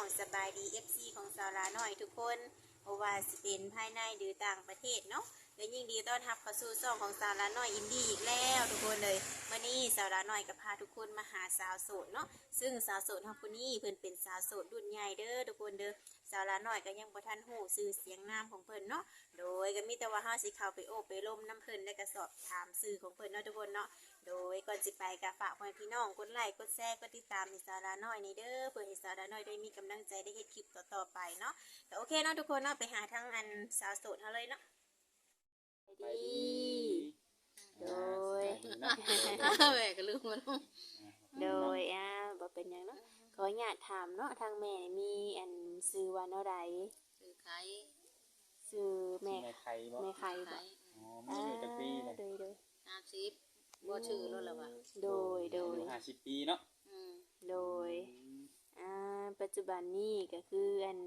องสบายดี FC ของสาวลาน้อยทุกคนโอว่าสิเป็นภายในหรือต่างประเทศเนาะและยิ่งดีต้อนรับเข้าสู่ช่องของสาวลาน้อยอินดี้อีกแล้วทุกคนเลยวันนี้สาวลาน้อยก็พาทุกคนมาหาสาวโสดเนาะซึ่งสาวโสดของคนนี้เพิ่นเป็นสาวโสดรุ่นใหญ่เด้อทุกคนเด้อสาวลาน้อยก็ยังบ่ทันหูชื่อเสียงนามของเพิ่นเนาะโดยก็มีแต่ว่าเฮาสิเข้าไปโอบไปล้มน้ำเพิ่นและก็สอบถามชื่อของเพิ่นเนาะทุกคนเนาะโดยก่อนสิไปก็ฝากพ่อแม่พี่น้องกดไลค์กดแชร์กดติดตามในสาระน้อยในเด้อเพื่อให้สาระน้อยได้มีกำลังใจได้เฮ็ดคลิปต่อๆไปเนาะแต่โอเคเนาะทุกคนเนาะไปหาทั้งอันสาวโสดเฮาเลยเนาะ ไปดีโดย แม่ก็ลืมมันโดยอ่าบ่เป็นหยังเนาะขออนุญาตถามเนาะทางแม่นี่มีอันซื้อว่าเนาะใดคือไข่ซื้อแม่แม่ไข่บ่แม่ไข่บ่อ๋อมีอยู่จักปีเลยโดยโดยห้าสิบบ่ชื่อแล้วล่ะวะโดยโดยห้าสิบปีเนาะอืมโดย อ่า ปัจจุบันนี้ก็คืออัน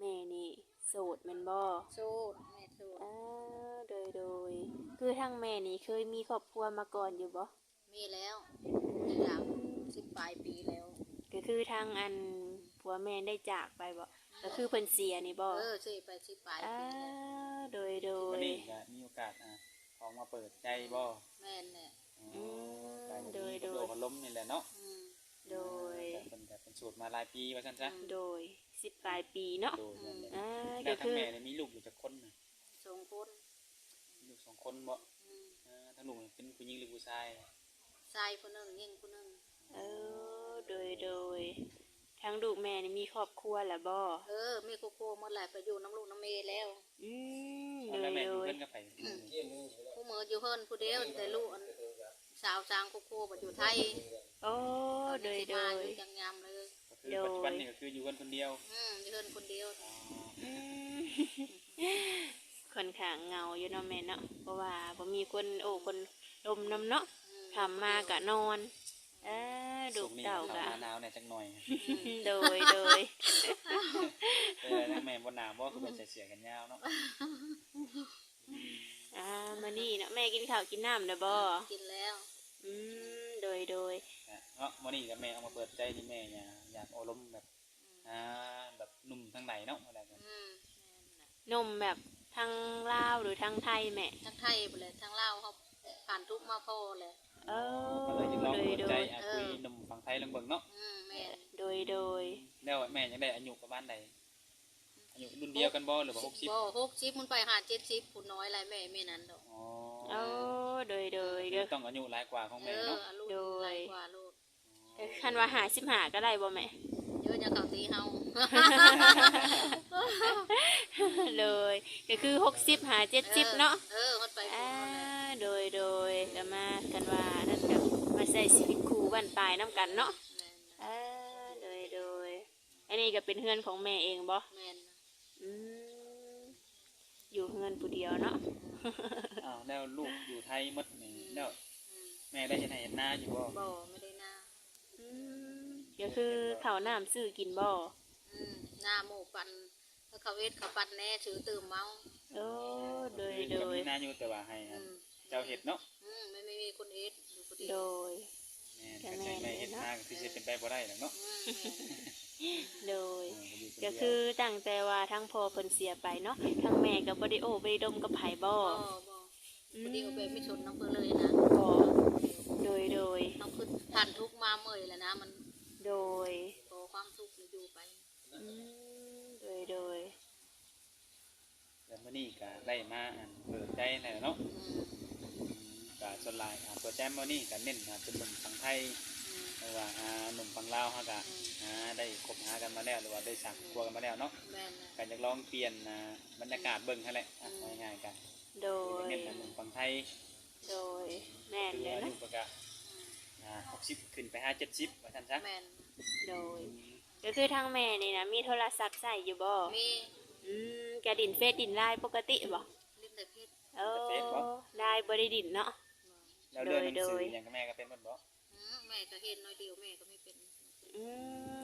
แม่นี่โสดแมันบ่สู้แม่สู้อ่า โดยโดย คือทางแม่นี่เคยมีครอบครัวมาก่อนอยู่บ่มีแล้วมีหลังสิบปลายปีแล้ว ก็คือทางอันผัวแม่ได้จากไปบ่ก็คือเพิ่นเสียนี่บ่เออสิไปสิบปลายอ่าปีแล้วโดยโดวันยนี้ก็มีโอกาสอะออกมาเปิดใจบ่แม่นเนี่ยอ๋อมการโดยมีโดยโดดล้มนี่แหละเนาะอืม โดย แต่เป็นแต่เป็นสูตรมาหลายปีว่าซั่นซะโดยสิบปลายปีเนาะโดยนั่นแหละอ่าแล้ก็วทั้คืงอแม่เนี่ยมีลูกอยู่จักคนน่ะสองคนมี ลูกสองคนบ่อืมอ่าทั้งลูกนี่เป็นผู้หญิงหรือผู้ชายชายคนหนึ่งยิ่งคนหนึ่งเออโดยโดยทางลูกแม่นี่มีครอบครัวแล้วบ่เออมีโกโก้หมดหลายไปอยู่น้ำลูกน้ำเมย์แล้วอืมเอาโดแล้วยแม่อโดยู่ยเพิ่นกับไผผู้มืออยู่เฮิรนผู้เดียวแต่ลูกอันสาวจางโกโก้บัดอยู่ไทยโอ้โดยโดมายอยู่จังยามเลยก็คือปัจจุบันนี่ก็คืออยู่กันคนเดียวอืมอยู่เฮิรนคนเดียวอ๋ออืม ค่อนข้างเหงาอยู่เนาะแม่เนาะเพราะว่าบ่มีคนโอ้คนลมนำเนาะอืมทำมากะนอน เออดูช่วงนี้เต่าเข้ากะหน้าหนาวเนี่ยจักหน่อย โดยโดยเออทั้งแม่บ่หนาวบ่คือเป็นเสียๆกันยาวเนาะอ่ามานี่เนาะแม่กินข้าวกินน้ำเด้อบ่กินแล้ว อืมโดยโดยอะเนาะวันนี้กับแม่เอามาเปิดใจที่แม่เนี่ยอยากโอารมณ์แบบอ่าแบบหนุ่มทางไหนเนาะอะไรกันอืมนมแบบ ทางลาวหรือทางไทยแม่ทั้งไทยไปเลยทั้งลาวเขาผ่านทุกข์มาพอเลย เออก็เลยจะลองโดยเปิดโดใจยอะคุยหนุ่มฝั่งไทยลองเบิ่งเนาะอืมแม่นโดยโดยแล้วแม่ยังได้อายุประมาณใดอายุรุ่นเดียวกันบ่หรือว่าหกสิบบ่หกสิบมันไปหาเจ็ดสิบผู้น้อยอะไรแม่ไม่นั้นดอกอ๋อเออโดยโดยคืเด้ออต้องอายุหลายกว่าของเอแม่อเนาะอาลูกโดยหลายกว่าลูก คันว่าหาสิบหาก็ได้บ่แม่ เยอะจะเขาตีเฮา เลยก็คือหกสิบหาเจ็ดสิบเนาะเออมันไปอ่าผู้น้อยโดยโดยก็มากันว่านั่นกับมาใส่ชีวิตคู่บ้านปลายน้ำกันเนาะแม่นอ่าโดยโดยอันนี้ก็เป็นเฮือนของแม่เองบ่แม่นอืมอยู่เฮือนผู้เดียวเนาะอ้าวแล้วลูกอยู่ไทยหมดนี่แล้วอืมแม่ได้เห็นไหนเห็นหน้าอยู่บ่บ่ไม่ได้หน้าอืม ก็คือข้าวน้ำซื้อกินบ่อืมหน้าหมูปันแล้วเขาเอ็ดเขาปันแน่ถือตื่มเมาโอ้โดยคือโดก็ยมีหน้าอยู่แต่ว่าให้อือันมเจ้าเห็ดเนาะอืมไม่ไม่มีคนเอ็ดอยู่คนเดีโดยวย แม่ก็ใช้แม่เห็ดหน้าก็คือจะเป็นไปบ่ได้หรอกเนาะอืมแม่นโดย เอออยู่นเดีก็ยวคือตั้งแต่ว่าทั้งพ่อเพิ่นเสียไปเนาะทั้งแม่ก็บ่ได้โอ้บ่ได้ดมกับไผบ่บ่บ่คนเดียวไปไม่ชนน้องเพื่อเลยนะบ่โดยโดย น้องคือผ่านทุกข์มาเมื่อยแล้วนะ มัน โดยพอความทุกข์มันอยู่ไปอืมโดยโดยแล้วมื้อนี้ก็ได้มาอันเปิดใจนั่นแหละเนาะอืมอืมก็ส่วนหลายอ่าเปิดใจมื้อนี้ก็เน้นอ่าเป็นหนุ่มฝั่งไทยอืมเพราะว่าอ่าหนุ่มฝั่งลาวเฮาก็อืมอ่าได้คบหากันมาแล้วหรือว่าได้สักครัวกันมาแล้วเนาะแม่นนะก็อยากลองเปลี่ยนอ่าบรรยากาศเบิ่งหั่นแหละอะง่ายๆกันโดคือยเน้นหนุ่มฝั่งไทยโดยแม่นคือเลยอานะยุก็ก็ อ่า60ขึ้นไปหา70ว่าซั่นซะแม่นโดย ก็คือทางแม่นี่นะมีโทรศัพท์ใส่อยู่บ่มีอืมกระดินเฟซดินไลน์ปกติบ่ลิ้นแต่พิษเออได้บ่ได้ดินเนาะแล้วเรื่องหนังโดสืยอหยังกับแม่ก็เป็นเบิดบ่อืมแม่ก็เห็นน้อยเดียวแม่ก็ไม่เป็น อื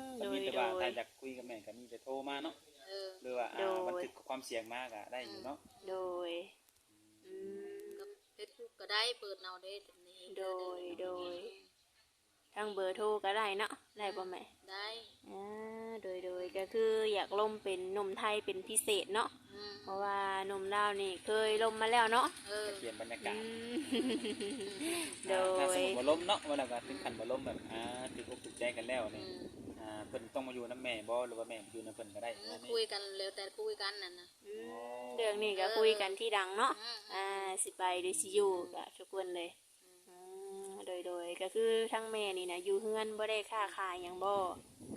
มก็โดมียแต่โดว่าย ถ้าอยากคุยกับแม่ก็มีแต่โทรมาเนาะเออหรือว่าอ่าโดย บันทึกความเสี่ยงมากอะได้อยู่เนาะโดยอืม กับเฟซบุ๊กก็ได้เปิดเนาได้ตรงนี้โดย โดย ทางเบอร์โทรก็ได้เนาะได้บ่แม่ได้อ่าโดยโดยก็คืออยากล่มเป็นหนมไทยเป็นพิเศษเนาะอืมเพราะว่าหนมลาวนี่เคยล่มมาแล้วเนาะเออเปลี่ยนบรรยากาอืศมโดถ้ายสมมติว่าล้มเนาะเวลาก็ถึงขั้นว่าล้มแบบอ่าติดอกติดใจกันแล้วอืนี่มอ่าเพิ่นต้องมาอยู่นํแม่บ่หรือว่าแม่อยู่นํเพิ่นก็ได้อืมคุยกันแล้วแต่คุยกันนั่นนะอืมเรื่องนี้ก็คุยกันที่ดังเนาะ อืม อ่าสิไปหรือสิอยู่กับทุกคนเลยอืม โดยโดยก็คือทั้งแม่นี่นะอยู่เฮือนบ่ได้ค่าขายหยังบ่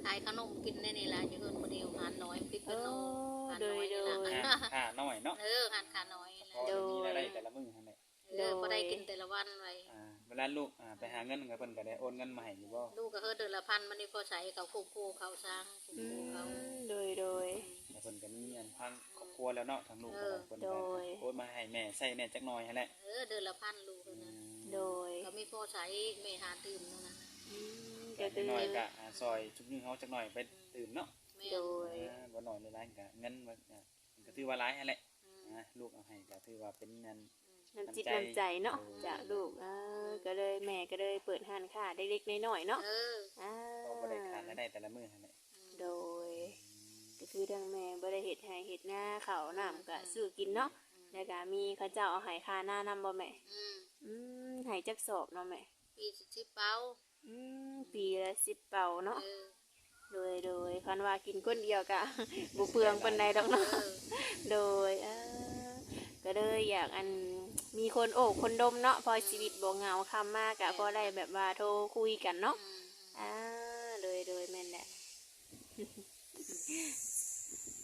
ขายขนมกินได้นี่ล่ะอยู่เพิ่นคนเดียวหานน้อยพริกขนมหานน้อยนี่ล่ะโดยอ่าค่าน้อยเนาะเออหานขาน้อยแหพอละจะมีรายได้แต่ละมื้อหั่นแหละเออบ่ได้กินแต่ละวันไว้อ่าเวลาลูกอ่าไปหาเงินก็เพิ่นก็ได้โอนเงินมาให้อยู่บ่ลูกก็เฮอเดือนละพันมันนี่พอใช้เขาคุกคูเขาสร้างคุกอืคูเขามโดยโดยแต่เพิ่นก็มีอันทางครอบครัวแล้วเนาะทางลูกก็ได้เพิ่นโดก็ยโอนมาให้แม่ใช้แน่จักหน่อยหั่นแหละเออเดือนละพันลูกอืเท่านั้นมโดย ก็มีพอใช้ไม่หาตื่มเท่านั้นอืมก็ก็คือน้อยๆก็อ่าซอยชุบนึงเฮาจักหน่อยไปตื่นเนาะแม่โดยอ่าบ่น้อยในร้านก็เงินว่าอ่าก็ถือว่าหลายหั่นแหละอืมนะลูกเอาให้ก็ถือว่าเป็นเงินน้ำจิตน้ำใจเนาะโดยจากลูกอ่าก็เลยแม่ก็เลยเปิดห้านค้าเล็กๆน้อยๆเนาะเอออ่าก็บ่ได้ขาดรายได้แต่ละมื้อหั่นแหละโดย ก็คือทางแม่บ่ได้เฮ็ดให้เฮ็ดหน้าข้าวน้ำก็ซื้อกินเนาะแล้วก็มีเขาเจ้าเอาให้ค่าหน้านำบ่แม่อืม อืมให้จักสอบเนาะแม่ปีสิบเป้าอืมปีละ10เป่าเนาะเออโดยโดยคันว่ากินคนเดียวกะ บุเปลืองปันใดดอกเอเนาะอโดยเอ่อก็เลยอยากอันมีคนโอบคนดมเนาะพอชีวิตบ่เหงาคำมากกะพอได้แบบว่าโทรคุยกันเนาะ อืมอ่าโดยโดยแม่นแหละ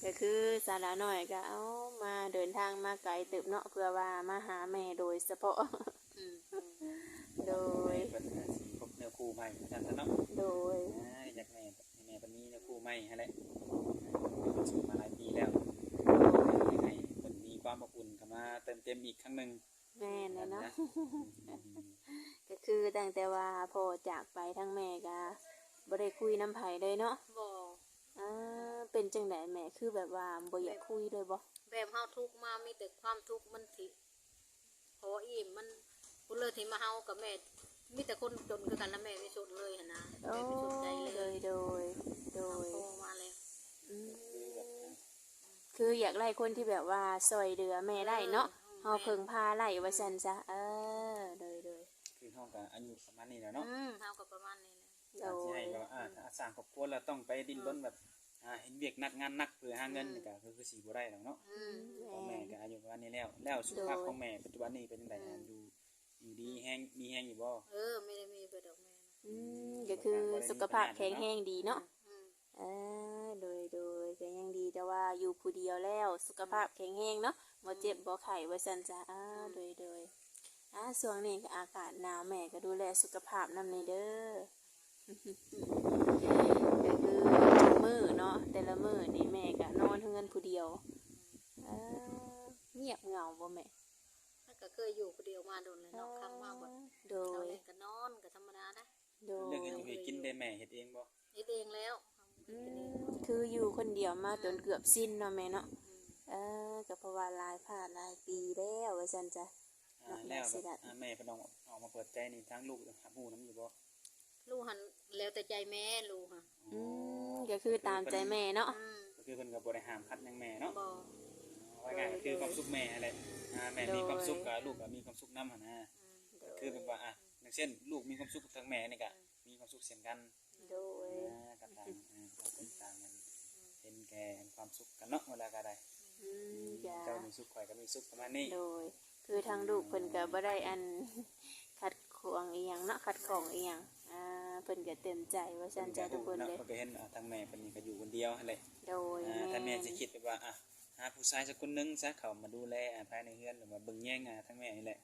ก็คือสาระหน่อยก็เอามาเดินทางมาไกลตึบเนาะเพื่อว่ามาหาแม่โดยเฉพาะอืมอืม โดยเป็นสิพบเนื้อคู่ใหม่ท่านซะเนาะโดยอ่าอยากแม่แม่เป็นมีเนื้อคู่ใหม่หั่นแหละสู่มาหลายปีแล้วอยากให้เพิ่นมีความอบอุ่นเข้ามาเติมเต็มอีกครั้งหนึงแม่นเลยเนาะนะก็คือตั้งแต่ว่าพอจากไปทั้งแม่ก็บ่ได้คุยน้ำไผเลยเนาะบ่อ่าเป็นจังไดแม่คือแบบว่าบ่อยากคุยเลยบ่แบบเฮาทุกข์มามีแต่ความทุกข์มันถิพออิ่มมัน พุ่นเลยที่มาเฮากับแม่มีแต่คนจนคือกันแล้วแม่ไม่สนเลยหั่นนะโอ้แม่ไม่สนใจเลโดยยโดยโดทายงโตมาแล้วอืมคืออยากไล่คนที่แบบว่าซอยเดือแม่ได้เนาะเฮาเพิ่งพาไล่ว่าซั่นซะเออโดยโดย คือเฮาก็อายุประมาณนี้แล้วเนาะอืมเฮาก็ประมาณนี้แหละโดการที่ยให้แบบว่าอ่าถ้าสร้างครอบครัวแล้วต้องไปดิ้นรนแบบอ่าเห็นเวียกหนักงานหนักเพื่อหาเงินนี่ก็คือคือสิบ่ได้หรอกเนาะอืม พ่อแม่ก็อายุประมาณนี้แล้ว แล้วสุขภาพของแม่ปัจจุบันนี้เป็นจังไดอะอยู่ อยู่ดีแฮงมีแฮงอยู่บ่เออไม่ได้มีไปดอกแม่นะอืมก็คือสุขภาพแข็งแรงดีเนาะอืมเออโดยโดยก็ยังดีแต่ว่าอยู่ผู้เดียวแล้ว สุขภาพแข็งแรงเนาะบ่เจ็บบ่ไข้ว่าซั่นจ้ะอ่าโดยโดยอ่าช่วงนี้ก็อากาศหนาวแม่ก็ดูแลสุขภาพนำในเด้อก็คือทุกมื้อเนาะแต่ละมื้อนี่แม่ก็นอนเฮือนผู้เดียวเออเงียบเหงาบ่แม่แล้ว ก็เคยอยู่คนเดียวมาโดนเลยเนาะคำมาบ่โดตอยนนี้ก็นอนก็ธรรมดานะโดยเรื่องเฮ็ดอยู่ให้กินได้แม่เฮ็ดเองบ่นี่เองแล้วอืมคืออยู่คนเดียวมาจนเกือบสิ้นเนาะแม่เนาะเออก็เพราะว่าหลายผ่านหลายปีแล้วว่าซั่นจ้ะ อ่าแล้วแบบอ่าแม่เพิ่นออกออกมาเปิดใจนี่ทั้งลูกหาฮู้นํอยู่บ่ลูกหันแล้วแต่ใจแม่ลูกค่ะอืมก็คือตามใจแม่เนาะ อืมก็คือเพิ่นก็บ่ได้ห้ามคัดหยังแม่เนาะ บ่ ว่าง่ายก็คือความสุขแม่อะไรอ่าแม่มีความสุขกับลูกก็มีความสุขนำหั่นนะอืมก็คือแบบว่าอะอย่างเช่น ลูกมีความสุขกับทางแม่นี่ก็มีความสุขเช่นกันโดยอ่ากับทางอ่าต่างคนต่างกันเห็นแก่ความสุขกันเนาะเวลาก็ได้อืมจ้ะเจ้ามีสุขข่อยก็มีสุขประมาณนี้โดย คือทางลูกเพิ่นก็บ่ได้อันขัดขวางอีหยังเนาะขัดของอีหยังอ่าเพิ่นก็เต็มใจว่าซั่นจ้ะทุกคนเนาะเลยก็เห็นอ่าทางแม่เป็นนี่ก็อยู่คนเดียวหั่นแหละโดยอ่าถ้าแม่แม่สิคิดแบบว่าอะ หาผู้ชายสักคนหนึงซะเขามาดูแลอ่าภายในเฮือนหรือว่าเบิ่งแย่งอ่าทางแม่นี่แหละ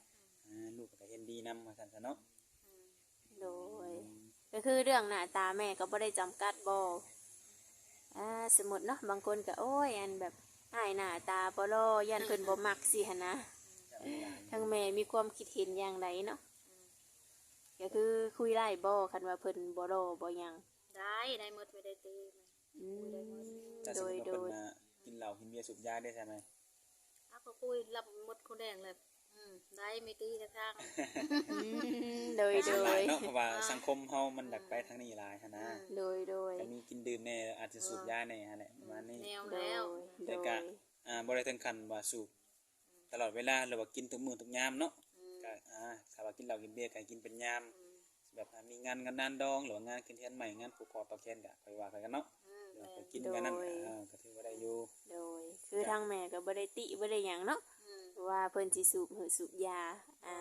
อ่าลูกก็เห็นดีนำว่าซั่นซะเนาะโดย ก็คือเรื่องหน้าตาแม่ก็บ่ได้จำกัดบ่อ่าสมมุติเนาะบางคนก็โอ้ยอันแบบอ้ายหน้าตาบ่รอยันเพิ่นบ่มักสิหั่นนะทางแม่มีความคิดเห็นอย่างไรเนาะก็คือคุยไล่บ่คันว่าเพิ่นบ่รอบ่หยังได้ได้หมดไม่ได้ตีอืมถ้าสโดมมยติโดว่ายเพิ่นมา กินเหล้ากินเบียร์สูบยาได้ใช่ไหมอ้าวก็คุยรับหมดคนแดงเลยอืมได้ไม่ตีกระทั่ง อืมโดโดยโดหลายยเนาะเพราะว่า สังคมเฮามันดักไปทางนี้หลายหั้นนะโดยโดยก็มีกินดื่มแน่อาจจะสูบยาแน่หั่นแหละประมาณนี้ แนวโดยแล้วโดแต่ย ก็อ่าบ่ได้ถึงขั้นว่าสูบตลอดเวลาหรือว่ากินทุกมื้อทุกยามเนาะอืมก็อ่าถ้าว่ากินเหล้ากินเบียร์ก็ให้กินเป็นยาม แบบอ่ามีงานกันนานดองหรือว่างานขึ้นเทียนใหม่งานผูกคอต่อแขนก็ค่อยว่ากันกันเนาะอืมเดี๋ยวแม่ไปนกินกันนั่นก็อ่าก็ถือว่าได้อยู่โดย คือทางแม่ก็บ่ได้ติบ่ได้หยังเนาะอืมว่าเพิ่นสิสูบหือสูบยาอ่า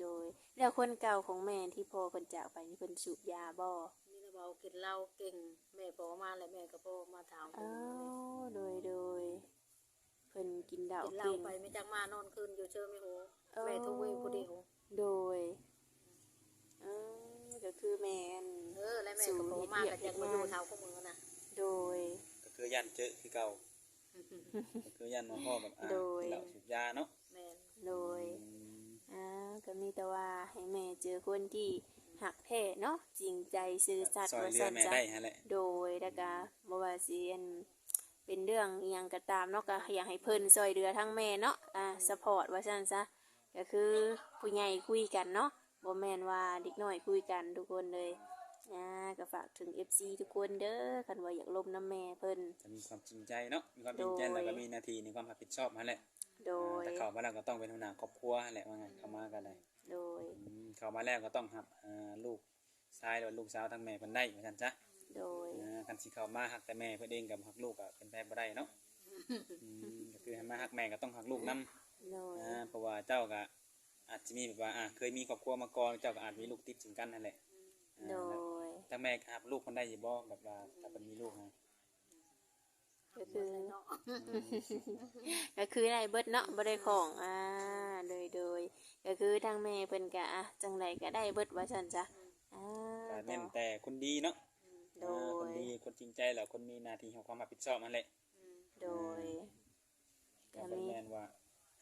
โดย แล้วคนเก่าของแม่ที่พ่อเพิ่นจากไปนี่เพิ่นสูบยาบ่มีแต่เบากินเหล้าเก่งแม่พอมาแล้วแม่ก็พอมาถามอ้าวโดยโดยเพิ่นกินเหล้ากินเหล้าเก่ง ไปไม่จักมานอนคืนอยู่เชิงไม่โหเออแม่ทุกเวผู้เดียวโดย อ่าก็คือแม่นเออและแม่ก็พอมาก็จักมาอยู่เท้าของมือน่ะโดย ก็คือยันเจอคือเก่าก็คือยันมาพ่อแบบอ่าโดยกินเหล้าสูบยาเนาะแม่นโดยอืมอ่าก็มีแต่ว่าให้แม่เจอคนที่หักแท้เนาะจริงใจซื่อสัตย์ซอยว่าเรือซั่นแม่จ้ะ ได้หั่นแหละโดยแล้วก็บ่ว่าสิอันเป็นเรื่องอิหยังก็ตามเนาะก็อยากให้เพิ่นซอยเรือทั้งแม่เนาะอ่าสปอร์ตว่าซั่นซะก็คือผู้ใหญ่คุยกันเนาะ บ่แม่นว่าเด็กน้อยคุยกันทุกคนเลยอ่าก็ฝากถึง FC ทุกคนเด้อคันว่าอยากลมน้ำแม่เพิ่นจะมีความจริงใจเนาะมีความจริงใจโดยแล้วก็มีหน้าที่ในความรับผิดชอบนั่นแหละโดยแต่เข้ามาแล้วก็ต้องเป็นหัวหน้าครอบครัวนั่นแหละว่าไงเข้ามากันได้โดยอืมเข้ามาแล้วก็ต้องหับอ่าลูกชายหรือว่าลูกสาวทั้งแม่เพิ่นได้เหมือนกันจ้ะโดยอ่าคันสิเข้ามาหักแต่แม่เพิ่นเองกับหักลูกก็เป็นไปบ่ได้เนาะอืมก็คือให้มาหักแม่ก็ต้องหักลูกนํโดยอ่าเพราะว่าเจ้าก็ อาจจะมีแบบว่าอ่าเคยมีครอบครัวมาก่อนเจ้าก็อาจมีลูกติดถึงกันนั่นแหละโดอ่ายแล้วถ้าแม่ก็หับลูกคนได้อยู่บ่แบบว่าถ้าเพิ่นมีลูกนะก็คือเนาะก็คือได้เบิดเนาะบ่ได้ของ อ่า โดยโดยก็คือทางแม่เพิ่นก็อะจังไดก็ได้เบิดว่าซั่นจ้ะอ่าก็เน้นแต่คนดีเนาะโดอ่าคนย ดีคนจริงใจแล้วคนมีหน้าที่ของความรับผิดชอบนั่นแหละโดย ก็ก็บ่มี แม่นว่า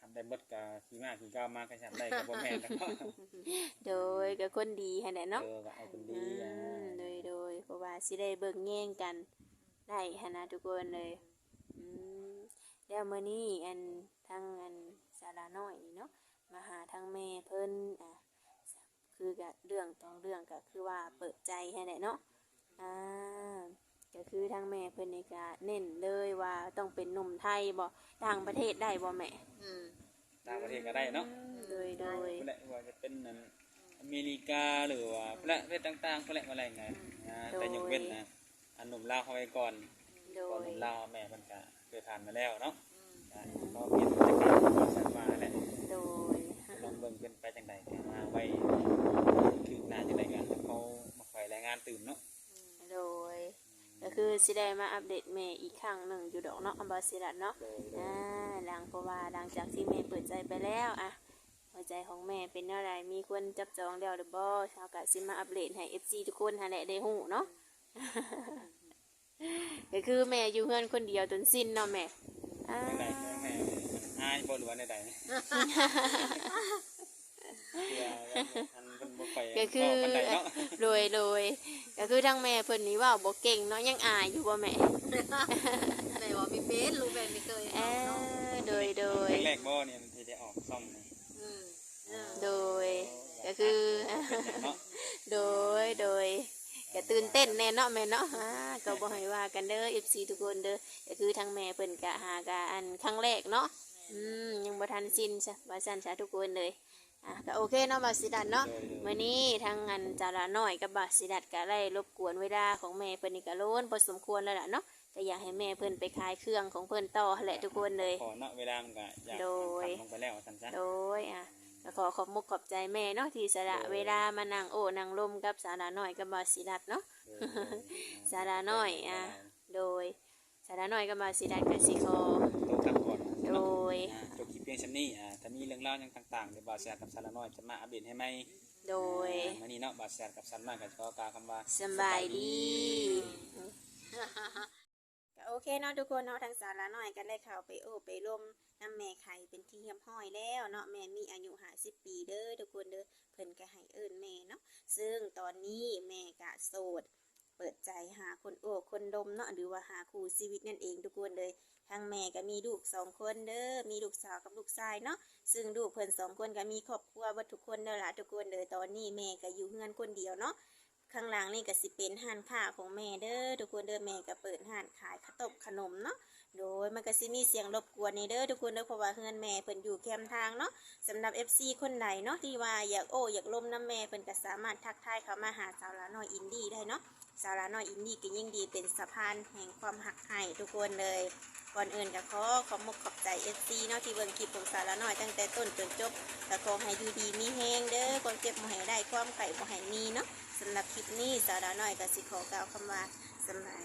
ทำได้เบิดก็ขี่มาขี่ก้าวมาก็ฉันได้ก็บ่แม่นแล้วก็โดยก็คนดีหั่นแหละเนาะเออก็เอาคนดีอือ่ามโดยโดยเพราะว่าสิได้เบิ่งแย่งกันได้หั่นนะทุกคนเลยอืมแล้วมื้อนี้อันทางอันสาราน้อยนี่เนาะมาหาทางแม่เพิ่นอะคือก็เรื่องต้องเรื่องก็คือว่าเปิดใจให้แหละเนาะอ่า ก็คือทางแม่เพิ่นนี่ก็เน้นเลยว่าต้องเป็นหนุ่มไทยบ่ต่างประเทศได้บ่แม่ อืมต่างประเทศก็ได้เนาะโดยโดยพุ่นแหละว่าจะเป็นนั่นอเมริกาหรือว่าประเทศต่างๆพุ่นแหละว่าอะไรไงอ่าแต่ยกเว้นนะอันหนุ่มลาวเขาไว้ก่อนโดก่อนยหนุ่มลาวแม่เพิ่นก็เคยผ่านมาแล้วเนาะอ่าก็เปลี่ยนบรรยากาศของสันมาแหละโดยลองเบิ่งเป็นไปจังไดก็มาไว้คือหน้าจังไดกันเขามาคอยรายงานตื่นเนาะโดย ก็คือสิได้มาอัปเดตแม่อีกครั้งหนึ่งอยู่ดอกเนาะอัมบาสิรัตเนาะโดยโดยอ่าหลังเพราะว่าหลังจากที่แม่เปิดใจไปแล้วอะหัวใจของแม่เป็นเท่าไรมีคนจับจองแล้วหรือบ่ชาวกะสิมาอัปเดตให้ FC ทุกคนหาแหละได้ฮู้เนาะก็คือแม่อยู่เฮือนคนเดียวจนสิ้นเนาะแม่อ่าจังไดก็แม่อายบ่หรือว่าใดๆเพื่ออันเพิ่น บ่ค่อยก็คือเว้าปานใดเนาะโดยโดยก็คือทั้งแม่เพิ่นนี่เว่าบ่เก่งเนาะยังอายอยู่บ่แม่แต่ว่ามีเป็นรู้แม่ไม่เคยเอเอาเนาะอโดยโดย แรกๆบ่เนี่ยมันสิได้ออกซ่องนี่อืมเออโดย ก็คือ เป็นหยังเนาะโดย โดยก็ตื่นเต้นแน่เนาะแม่เนาะอ่าก็บ่ให้ว่ากันเด้อ FC ทุกคนเด้อก็คือทางแม่เพิ่นก็หากะอันครั้งแรกเนาะอืมยังบ่ทันสิ้นซะว่าซั่นซะทุกคนเลย อะก็โอเคเนาะบาสิดันเนาะโดยโดยมื้อนี้ทางงานจาระน้อยกับบาสิดัดก็ได้รบกวนเวลาของแม่เพิ่นนี่ก็โล้นพอสมควรแล้วล่ะเนาะก็อยากให้แม่เพิ่นไปขายเครื่องของเพิ่นต่อแหละทุกคนเลย ขอเนาะเวลามันก็อยากโดยทำลงไปแล้วซั่นซะโดยอะก็ขอขอบมุกขอบใจแม่เนาะที่สละเวลามานั่งโอ้นั่งลมกับสาระน้อยกับบาสิดัดเนาะโดยโดยสาระน้อยอะโดยสาระน้อยกับบาสิดัดกับสิคอตัวกลับก่อนโดยอ่าจบคลิปเพียงชั้นนี้อ่า ถ้ามีเรื่องราวอย่างต่างๆเดี๋ยวบาเซียกับซาลาน้อยจะมาอัปเดตให้ไหมโดยอ่าวันนี้เนาะบาเซียกับซาลาน้อยก็ขอกล่าวคำว่า สำบายดีก็โอเคเนาะทุกคนเนาะทางสาระน้อยก็ได้เข้าไปโอ้ไปร่มน้ำแม่ไข่เป็นที่เรียบห้อยแล้วเนาะแม่มีอายุห้าสิบปีเด้อทุกคนเด้อเพิ่นก็ให้เอิ้นแม่เนาะซึ่งตอนนี้แม่ก็โสด เปิดใจหาคนโอ้คนดมเนาะหรือว่าหาคู่ชีวิตนั่นเองทุกคนเลยทางแม่ก็มีลูกสองคนเด้อมีลูกสาวกับลูกชายเนาะซึ่งลูกเพิ่นสองคนก็มีครอบครัววัดทุกคนเด้อละทุกคนเลยตอนนี้แม่ก็อยู่เฮือนคนเดียวเนาะข้างหลังนี่ก็สิเป็นห้านค้าของแม่เด้อทุกคนเด้อแม่ก็เปิดห้านขายขนมขนมเนาะ โดยมันก็สิมีเสียงรบกวนในเด้อทุกคนเด้อเพราะว่าเฮือนแม่เพิ่นอยู่แคมทางเนาะสำหรับ FC คนไหนเนาะที่ว่าอยากโอ้อยากลมน้ำแม่เพิ่นก็สามารถทักทายเข้ามาหาสาวลาน้อยอินดี้ได้เนาะสาวลาน้อยอินดี้ก็ยิ่งดีเป็นสะพานแห่งความหักให้ทุกคนเลย ก่อนอื่นก็ขอขอบมกขอบใจ FC เนาะที่เบิ่งคลิปของสาวลาน้อยตั้งแต่ต้นจนจบก็ขอให้อยู่ดีมีแฮงเด้อความเจ็บบ่ให้ได้ความไข่บ่ให้มีเนาะสำหรับคลิปนี้สาวลาน้อยก็สิขอกล่าวคำว่าสำบาย